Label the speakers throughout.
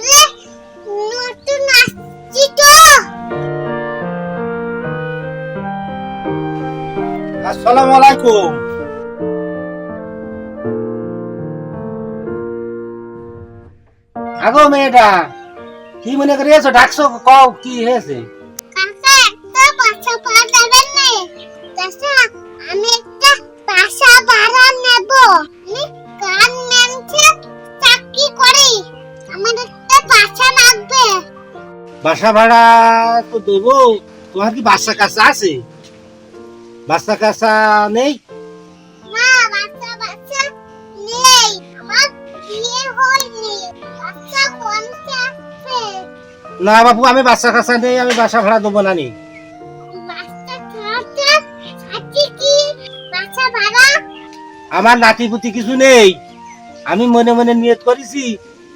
Speaker 1: শহরে নতুন আসছি তো।
Speaker 2: আসসালামু আলাইকুম। আগো মেয়েটা কি মনে করে এসো ডাকছো কও কি হয়েছে?
Speaker 1: আমি একটা বাসা ভাড়া নেব। আমি গান ম্যানছে চাকরি করি। আমার বাসা লাগবে।
Speaker 2: বাসা ভাড়া তো দেবো। তোমার কি বাসা কাছা আছে? বাসা কাছা নেই?
Speaker 1: না বাচ্চা বাচ্চা নেই। বাচ্চা
Speaker 2: বাবু আমি বাসা কাছা নেই আমি বাসা ভাড়া দেবো না নি।
Speaker 1: বাচ্চা খাওয়াতে আছে কি? বাচ্চা ভাড়া?
Speaker 2: আমার নাতিপুতি কিছু নেই। আমি মনে মনে নিয়ত করেছি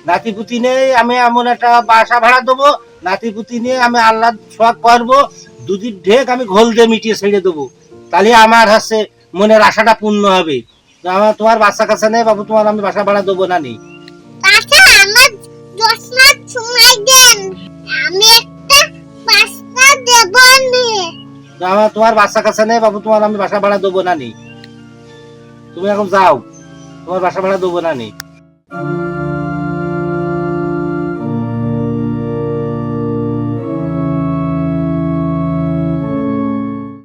Speaker 2: নাতিপুতি নেই আমি এমন একটা বাসা ভাড়া দেবো নাতিপুতি নিয়ে আমি আল্লাহ শখ করব দুদিন ঢেক আমি ঘোল দিয়ে মিটিয়ে ছেড়ে দেবো। তাহলে আমার হচ্ছে মনের আশাটা পূর্ণ হবে। আমার তোমার বাচ্চা কাছে নেই বাবু তোমার আমি বাসা ভাড়া দেবো না নি।
Speaker 1: কাকা
Speaker 2: আমার তোমার বাচ্চা কাছে নেই বাবু তোমার আমি বাসা ভাড়া দেবো না নি। তুমি এখন যাও তোমার বাসা ভাড়া দেবো না নি।